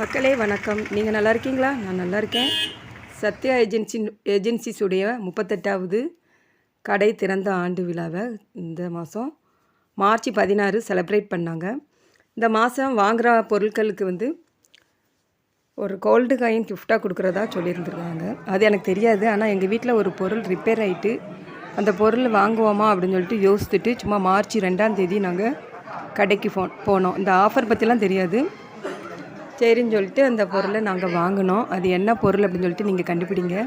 மக்களே வணக்கம். நீங்கள் நல்லா இருக்கீங்களா? நான் நல்லா இருக்கேன். சத்யா ஏஜென்சி ஏஜென்சிஸுடைய முப்பத்தெட்டாவது கடை திறந்த ஆண்டு விழாவை இந்த மாதம் மார்ச் பதினாறு செலிப்ரேட் பண்ணாங்க. இந்த மாதம் வாங்குகிற பொருட்களுக்கு வந்து ஒரு கோல்டு காயின் கிஃப்டாக கொடுக்குறதா சொல்லியிருந்துருக்காங்க. அது எனக்கு தெரியாது. ஆனால் எங்கள் வீட்டில் ஒரு பொருள் ரிப்பேர் ஆகிட்டு அந்த பொருள் வாங்குவோமா அப்படின்னு சொல்லிட்டு யோசித்துட்டு சும்மா மார்ச் ரெண்டாம் தேதி நாங்கள் கடைக்கு ஃபோன் போனோம். இந்த ஆஃபர் பற்றிலாம் தெரியாது. சரின்னு சொல்லிட்டு அந்த பொருளை நாங்கள் வாங்கினோம். அது என்ன பொருள் அப்படின்னு சொல்லிட்டு நீங்கள் கண்டுபிடிங்க.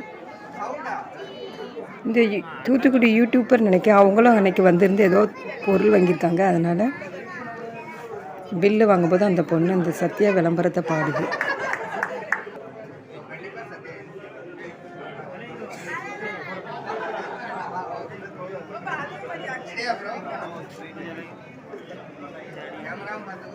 இந்த யூ- தூத்துக்குடி யூடியூப்பர் நினைக்க அவங்களும் அன்னைக்கு வந்திருந்து ஏதோ பொருள் வாங்கியிருக்காங்க. அதனால் பில்லு வாங்கும்போது அந்த பொண்ணு அந்த சத்யா விளம்பரத்தை பாடுது. சம்மர்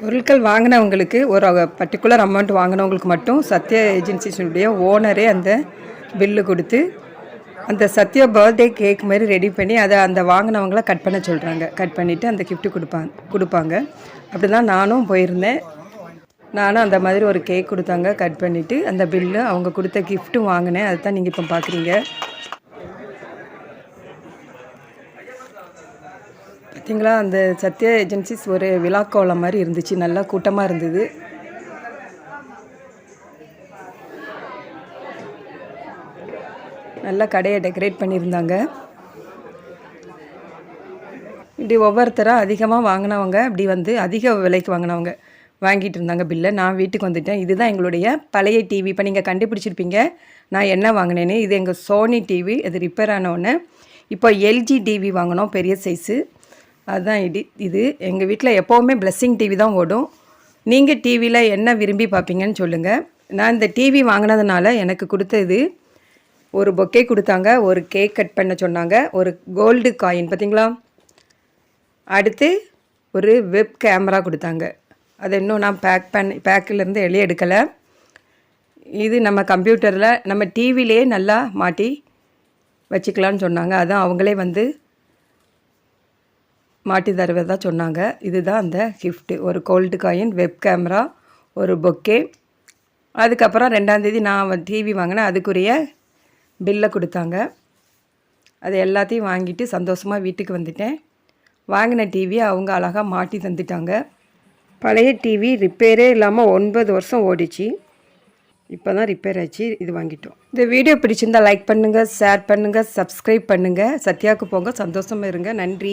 பொருட்கள் வாங்கினவங்களுக்கு ஒரு பர்டிகுலர் அமௌண்ட் வாங்கினவங்களுக்கு மட்டும் சத்யா ஏஜென்சிஸுடைய ஓனரே அந்த பில்லு கொடுத்து அந்த சத்யா பர்த்டே கேக் மாதிரி ரெடி பண்ணி அதை அந்த வாங்கினவங்கள கட் பண்ண சொல்கிறாங்க கட் பண்ணிவிட்டு அந்த கிஃப்ட்டு கொடுப்பாங்க கொடுப்பாங்க. அப்படி தான் நானும் போயிருந்தேன். நானும் அந்த மாதிரி ஒரு கேக் கொடுத்தாங்க. கட் பண்ணிவிட்டு அந்த பில்லு அவங்க கொடுத்த கிஃப்ட்டும் வாங்கினேன். அதை தான் நீங்கள் இப்போ பார்க்குறீங்க பார்த்தீங்களா அந்த சத்யா ஏஜென்சிஸ் ஒரு விழாக்கோலம் மாதிரி இருந்துச்சு. நல்லா கூட்டமாக இருந்தது. நல்லா கடையை டெக்கரேட் பண்ணியிருந்தாங்க. இப்படி ஒவ்வொருத்தராக அதிகமாக வாங்கினவங்க அப்படி வந்து அதிக விலைக்கு வாங்கினவங்க வாங்கிட்டு இருந்தாங்க பில்லை. நான் வீட்டுக்கு வந்துட்டேன். இதுதான் எங்களுடைய பழைய டிவி இப்போ நீங்கள் கண்டுபிடிச்சிருப்பீங்க. நான் என்ன வாங்கினேன்னு. இது எங்கள் சோனி டிவி இது ரிப்பேர் ஆனவுடனே இப்போ எல்ஜி டிவி வாங்கினோம். பெரிய சைஸு அதுதான் இது இது. எங்கள் வீட்டில் எப்போவுமே பிளஸ்ஸிங் டிவி தான் ஓடும். நீங்கள் டிவியில் என்ன விரும்பி பார்ப்பீங்கன்னு சொல்லுங்கள் நான் இந்த டிவி வாங்கினதுனால எனக்கு கொடுத்தது ஒரு பொக்கே கொடுத்தாங்க ஒரு கேக் கட் பண்ண சொன்னாங்க ஒரு கோல்டு காயின் பார்த்தீங்களா? அடுத்து ஒரு வெப் கேமரா கொடுத்தாங்க. அதை இன்னும் நான் பேக் பண்ணி பேக்கிலேருந்து வெளியே எடுக்கலை. இது நம்ம கம்ப்யூட்டரில் நம்ம டிவிலே நல்லா மாட்டி வச்சுக்கலான்னு சொன்னாங்க. அதான் அவங்களே வந்து மாட்டி தருவதாக சொன்னாங்க. இதுதான் அந்த கிஃப்ட்டு ஒரு கோல்டு காயின் வெப் கேமரா ஒரு பொக்கே அதுக்கப்புறம் ரெண்டாந்தேதி நான் டிவி வாங்கினேன். அதுக்குரிய பில்லை கொடுத்தாங்க. அது எல்லாத்தையும் வாங்கிட்டு சந்தோஷமாக வீட்டுக்கு வந்துட்டேன். வாங்கின டிவி அவங்க அழகாக மாட்டி தந்துட்டாங்க. பழைய டிவி ரிப்பேரே இல்லாமல் ஒன்பது வருஷம் ஓடிச்சு. இப்போ தான் ரிப்பேர் ஆச்சு இது வாங்கிட்டோம். இந்த வீடியோ பிடிச்சிருந்தா லைக் பண்ணுங்கள் ஷேர் பண்ணுங்கள் சப்ஸ்கிரைப் பண்ணுங்கள் சத்யாவுக்கு போங்க சந்தோஷமாக இருங்க. நன்றி.